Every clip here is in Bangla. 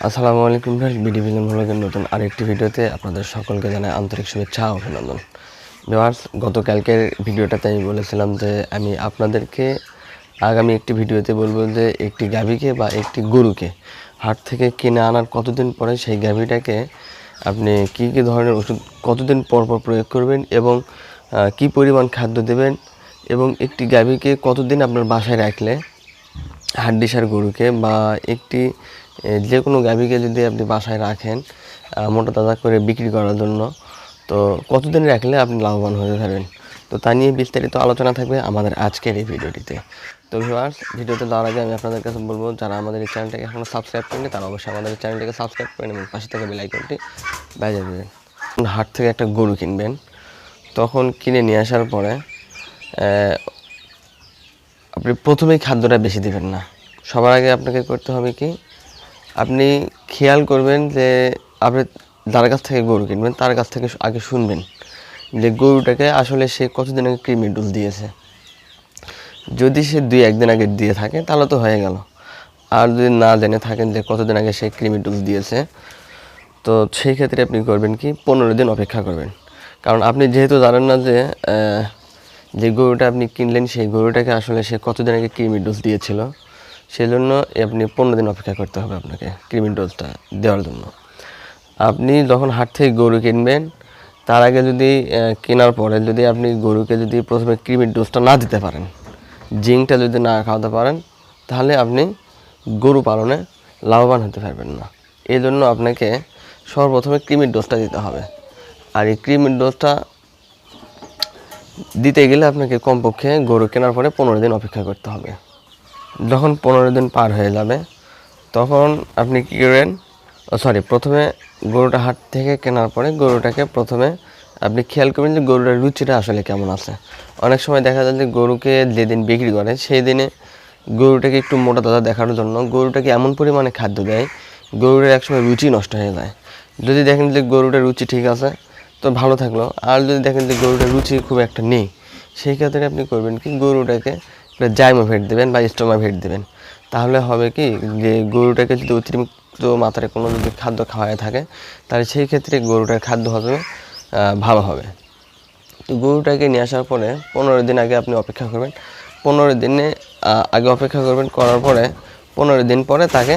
আসসালামু আলাইকুম ভাই বিডি ভিজন ব্লগের নতুন আরেকটি ভিডিওতে আপনাদের সকলকে জানাই আন্তরিক শুভেচ্ছা অভিনন্দন। ভিউয়ার্স গতকালকের ভিডিওটাতে আমি বলেছিলাম যে আমি আপনাদেরকে আগামী একটি ভিডিওতে বলব যে একটি গাভীকে বা একটি গরুকে হাট থেকে কিনে আনার কতদিন পরে সেই গাভীটাকে আপনি কি কি ধরনের ওষুধ কতদিন পর পর প্রয়োগ করবেন এবং কি পরিমাণ খাদ্য দেবেন এবং একটি গাভীকে কতদিন আপনার বাসায় রাখলে হাড্ডিসার গরুকে বা একটি যে কোনো গাভীকে যদি আপনি বাসায় রাখেন মোটা তাজা করে বিক্রি করার জন্য, তো কতদিন রাখলে আপনি লাভবান হতে পারবেন তো তা নিয়ে বিস্তারিত আলোচনা থাকবে আমাদের আজকের এই ভিডিওটিতে। তো ভিউয়ার্স ভিডিওতে দেওয়ার আগে আমি আপনাদের কাছে বলব, যারা আমাদের এই চ্যানেলটাকে এখনও সাবস্ক্রাইব করেনি তারা অবশ্যই আমাদের চ্যানেলটাকে সাবস্ক্রাইব করেন এবং পাশে থেকে বেল আইকনটি বাজিয়ে দেবেন। হাট থেকে একটা গরু কিনবেন। তখন কিনে নিয়ে আসার পরে আপনি প্রথমেই খাদ্যটা বেশি দেবেন না। সবার আগে আপনাকে করতে হবে কি আপনি খেয়াল করবেন যে আপনি যার কাছ থেকে গরু কিনবেন, তার কাছ থেকে আগে শুনবেন যে গরুটাকে আসলে সে কতদিন আগে কৃমি ডোজ দিয়েছে। যদি সে দুই একদিন আগে দিয়ে থাকে, তাহলে তো হয়ে গেল। আর যদি না জেনে থাকেন যে কতদিন আগে সে কৃমি ডোজ দিয়েছে, তো সেই ক্ষেত্রে আপনি করবেন কি, পনেরো দিন অপেক্ষা করবেন। কারণ আপনি যেহেতু জানেন না যে যে গরুটা আপনি কিনলেন, সেই গরুটাকে আসলে সে কতদিন আগে কৃমি ডোজ দিয়েছিল সেই জন্য আপনি পনেরো দিন অপেক্ষা করতে হবে আপনাকে কৃমি ডোজটা দেওয়ার জন্য। আপনি যখন হাট থেকে গরু কিনবেন, তার আগে যদি কেনার পরে যদি আপনি গরুকে যদি প্রথমে কৃমির ডোজটা না দিতে পারেন জিঙ্কটা যদি না খাওয়াতে পারেন, তাহলে আপনি গরু পালনে লাভবান হতে পারবেন না। এই জন্য আপনাকে সর্বপ্রথমে কৃমির ডোজটা দিতে হবে। আর এই কৃমির ডোজটা দিতে গেলে আপনাকে কমপক্ষে গরু কেনার পরে পনেরো দিন অপেক্ষা করতে হবে। যখন পনেরো দিন পার হয়ে যাবে, তখন আপনি কী করবেন? সরি প্রথমে গরুটা হাট থেকে কেনার পরে গরুটাকে প্রথমে আপনি খেয়াল করবেন যে গরুটার রুচিটা আসলে কেমন আছে। অনেক সময় দেখা যায় যে গরুকে যেদিন বিক্রি করে, সেই দিনে গরুটাকে একটু মোটা তাজা দেখানোর জন্য গরুটাকে এমন পরিমাণে খাদ্য দেয়, গরুটার একসময় রুচি নষ্ট হয়ে যায়। যদি দেখেন যে গরুটার রুচি ঠিক আছে, তো ভালো থাকল। আর যদি দেখেন যে গরুটার রুচি খুব একটা নেই, সেই ক্ষেত্রে আপনি করবেন কি, গরুটাকে জাইমো ভেট দেবেন বা স্টোমা ভেট দেবেন। তাহলে হবে কি যে গরুটাকে যদি অতিরিক্ত মাত্রায় কোনো যদি খাদ্য খাওয়ায় থাকে, তাহলে সেই ক্ষেত্রে গরুটার খাদ্য হবে ভালো হবে। তো গরুটাকে নিয়ে আসার পরে পনেরো দিন আগে আপনি অপেক্ষা করবেন। পনেরো দিনে আগে অপেক্ষা করবেন, করার পরে পনেরো দিন পরে তাকে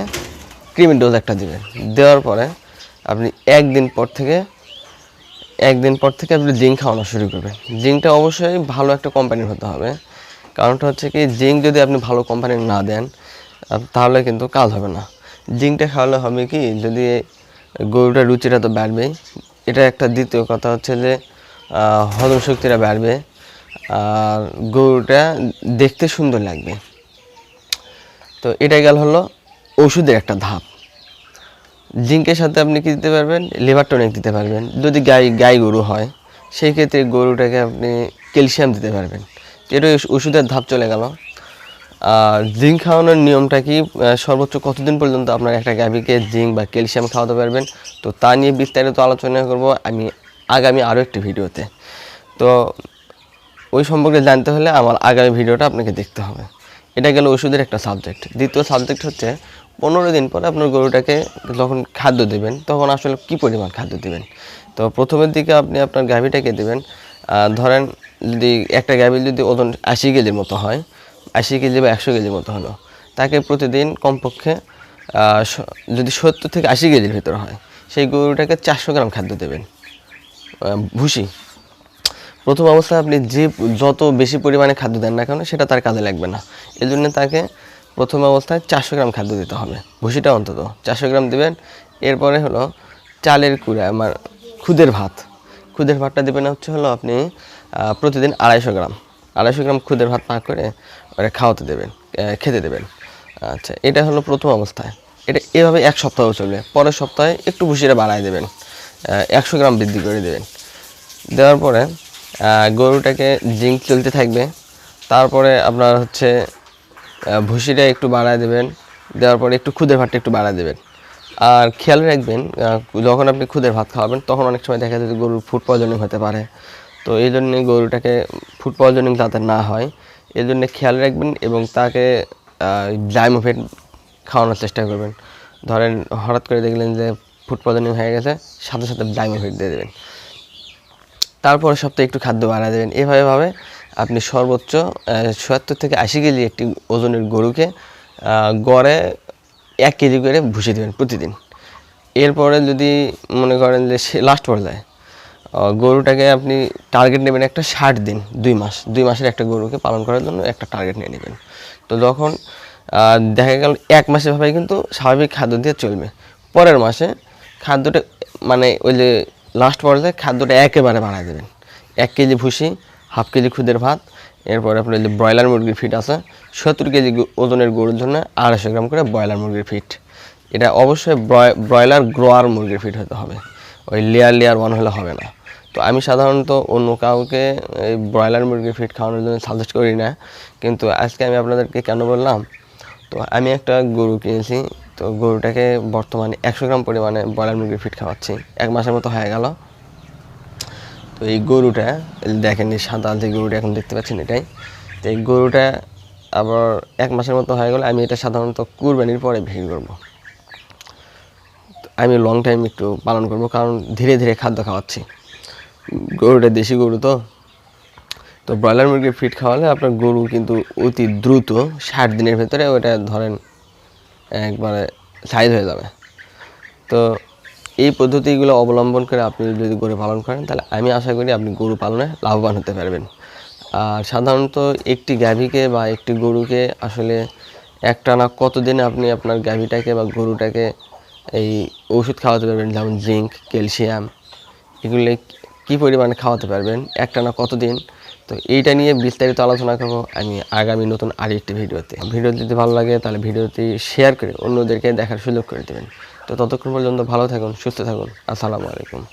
ক্রিমি ডোজ একটা দেবেন। দেওয়ার পরে আপনি একদিন পর থেকে, একদিন পর থেকে আপনি জিঙ্ক খাওয়ানো শুরু করবেন। জিঙ্কটা অবশ্যই ভালো একটা কোম্পানির হতে হবে। কারণটা হচ্ছে কি, জিঙ্ক যদি আপনি ভালো কোম্পানির না দেন তাহলে কিন্তু কাজ হবে না। জিঙ্কটা খাওয়ালে হবে কি, যদি গরুটার রুচিটা তো বাড়বেই। এটা একটা দ্বিতীয় কথা হচ্ছে যে হজম শক্তিটা বাড়বে, আর গরুটা দেখতে সুন্দর লাগবে। তো এটা গেল হলো ওষুধের একটা ধাপ। জিঙ্কের সাথে আপনি কী দিতে পারবেন? লিভার টনিক দিতে পারবেন। যদি গাই গাই গরু হয়, সেই ক্ষেত্রে গরুটাকে আপনি ক্যালসিয়াম দিতে পারবেন। এটা ওষুধের ধাপ চলে গেল। জিঙ্ক খাওয়ানোর নিয়মটা কি? সর্বোচ্চ কতদিন পর্যন্ত আপনার একটা গাভীকে জিঙ্ক বা ক্যালসিয়াম খাওয়াতে পারবেন? তো তা নিয়ে বিস্তারিত আলোচনা করব আমি আগামী আরও একটি ভিডিওতে। তো ওই সম্পর্কে জানতে হলে আমার আগামী ভিডিওটা আপনাকে দেখতে হবে। এটা গেল ওষুধের একটা সাবজেক্ট। দ্বিতীয় সাবজেক্ট হচ্ছে পনেরো দিন পরে আপনার গরুটাকে যখন খাদ্য দেবেন, তখন আসলে কি পরিমাণ খাদ্য দেবেন? তো প্রথমের দিকে আপনি আপনার গাভীটাকে দেবেন। ধরেন যদি একটা গাভীর যদি ওজন আশি কেজির মতো হয়, আশি কেজি বা একশো কেজির মতো হলো, তাকে প্রতিদিন কমপক্ষে যদি সত্তর থেকে আশি কেজির ভিতরে হয়, সেই গরুটাকে চারশো গ্রাম খাদ্য দেবেন। ভুসি। প্রথম অবস্থায় আপনি যে যত বেশি পরিমাণে খাদ্য দেন না কেন, সেটা তার কাজে লাগবে না। এই জন্য তাকে প্রথম অবস্থায় চারশো গ্রাম খাদ্য দিতে হবে, ভুসিটা অন্তত। চারশো গ্রাম দেবেন, এরপরে হলো চালের কুড়া আমার খুদের ভাত। খুদের ভাতটা দেবেন হচ্ছে হলো আপনি প্রতিদিন আড়াইশো গ্রাম। আড়াইশো গ্রাম খুদের ভাত পাক করে ওটা খাওয়াতে দেবেন খেতে দেবেন। আচ্ছা এটা হলো প্রথম অবস্থায়। এটা এভাবে এক সপ্তাহ চলবে। পরের সপ্তাহে একটু ভুসিটা বাড়ায় দেবেন একশো গ্রাম বৃদ্ধি করে দেবেন। দেওয়ার পরে গরুটাকে জিঙ্ক চলতে থাকবে। তারপরে আপনার হচ্ছে ভুসিটা একটু বাড়ায় দেবেন। দেওয়ার পরে একটু খুদের ভাতটা একটু বাড়ায় দেবেন। আর খেয়াল রাখবেন যখন আপনি খুদের ভাত খাওয়াবেন, তখন অনেক সময় দেখা যায় গরুর ফুড পয়জনিং হতে পারে। তো এই জন্যে গরুটাকে ফুড পয়জনিং যাতে না হয়, এই জন্যে খেয়াল রাখবেন এবং তাকে জাইমোফেট খাওয়ানোর চেষ্টা করবেন। ধরেন হঠাৎ করে দেখলেন যে ফুড পয়জনিং হয়ে গেছে, সাথে সাথে ডাইমো ফিট দিয়ে দেবেন। তারপরে সপ্তাহে একটু খাদ্য বাড়া দেবেন। এভাবে ভাবে আপনি সর্বোচ্চ সত্তর থেকে আশি কেজি একটি ওজনের গরুকে গড়ে এক কেজি করে ভুষে দেবেন প্রতিদিন। এরপরে যদি মনে করেন যে সে লাস্ট পর্যায়ে গরুটাকে আপনি টার্গেট নেবেন একটা ষাট দিন, দুই মাস, দুই মাসের একটা গরুকে পালন করার জন্য একটা টার্গেট নিয়ে নেবেন। তো যখন দেখা গেল এক মাসে ভাবে কিন্তু স্বাভাবিক খাদ্য দিয়ে চলবে। পরের মাসে খাদ্যটা মানে ওই যে লাস্ট পর্যায়ে খাদ্যটা একেবারে বাড়ায় দেবেন। এক কেজি ভুসি, হাফ কেজি খুদের ভাত, এরপরে আপনার যে ব্রয়লার মুরগির ফিট আছে, সত্তর কেজি ওজনের গরুর জন্য আড়াইশো গ্রাম করে ব্রয়লার মুরগির ফিট এটা অবশ্যই ব্রয়- ব্রয়লার গ্রোয়ার মুরগির ফিট হতে হবে। ওই লেয়ার লেয়ার ওয়ান হলে হবে না। তো আমি সাধারণত অন্য কাউকে এই ব্রয়লার মুরগির ফিট খাওয়ানোর জন্য সাজেস্ট করি না। কিন্তু আজকে আমি আপনাদেরকে কেন বললাম? তো আমি একটা গরু কিনেছি, তো গরুটাকে বর্তমানে একশো গ্রাম পরিমাণে ব্রয়লার মুরগির ফিট খাওয়াচ্ছি। এক মাসের মতো হয়ে গেল। তো এই গরুটা দেখেন এই সাদা যে গরুটা, এখন দেখতে পাচ্ছেন এটাই। তো এই গরুটা আবার এক মাসের মতো হয়ে গেলে, আমি এটা সাধারণত কুরবানির পরে ভিড় করব। আমি লং টাইম একটু পালন করব, কারণ ধীরে ধীরে খাদ্য খাওয়াচ্ছি। গরুটা দেশি গরু তো? তো ব্রয়লার মুরগির ফিট খাওয়ালে আপনার গরু কিন্তু অতি দ্রুত ষাট দিনের ভেতরে ওটা ধরেন একবারে সাইজ হয়ে যাবে। তো এই পদ্ধতিগুলো অবলম্বন করে আপনি যদি গরু পালন করেন, তাহলে আমি আশা করি আপনি গরু পালনে লাভবান হতে পারবেন। আর সাধারণত একটি গাভীকে বা একটি গরুকে আসলে একটানা কতদিনে আপনি আপনার গাভীটাকে বা গরুটাকে এই ওষুধ খাওয়াতে পারবেন? যেমন জিঙ্ক, ক্যালসিয়াম, এগুলো কী পরিমাণে খাওয়াতে পারবেন একটানা কতদিন? তো এইটা নিয়ে বিস্তারিত আলোচনা করব আমি আগামী নতুন আরেকটি ভিডিওতে। ভিডিও যদি ভালো লাগে তাহলে ভিডিওটি শেয়ার করে অন্যদেরকে দেখার সুযোগ করে দেবেন। তো ততক্ষণ পর্যন্ত ভালো থাকুন, সুস্থ থাকুন। আসসালামু আলাইকুম।